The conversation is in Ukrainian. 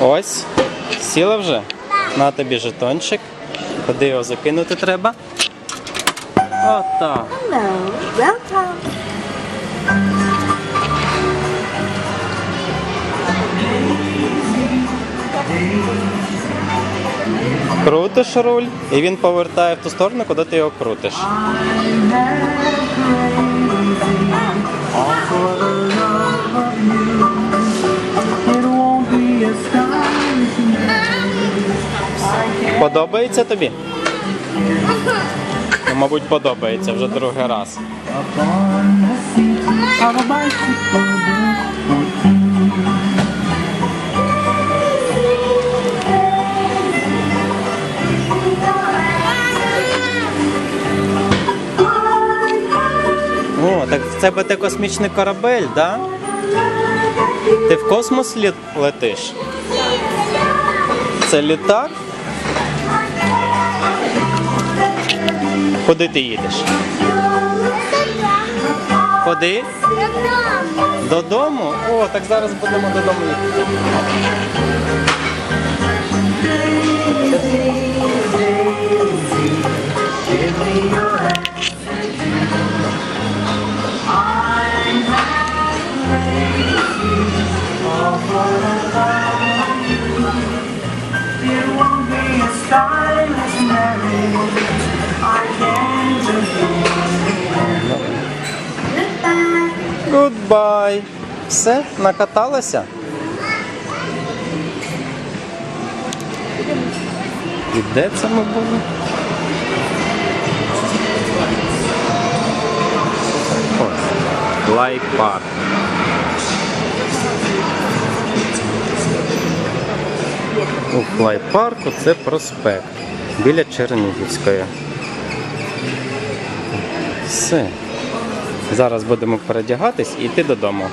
Ось. Сіла вже? На тобі жетончик. Куди його закинути треба? Welcome. Крутиш руль, і він повертає в ту сторону, куди ти його крутиш. Подобається тобі? Ну, мабуть, подобається вже другий раз. О, так в тебе ти космічний корабель, да? Ти в космос летиш? Це літак? Куди ти їдеш? Куди? Додому? Додому? О, так зараз будемо додому їхати. It won't be astonishing Goodbye. Все, накаталася? І де це ми були? Ось. Лайк парк. У флайпарку це проспект біля Чернігівської. Все. Зараз будемо передягатись і йти додому.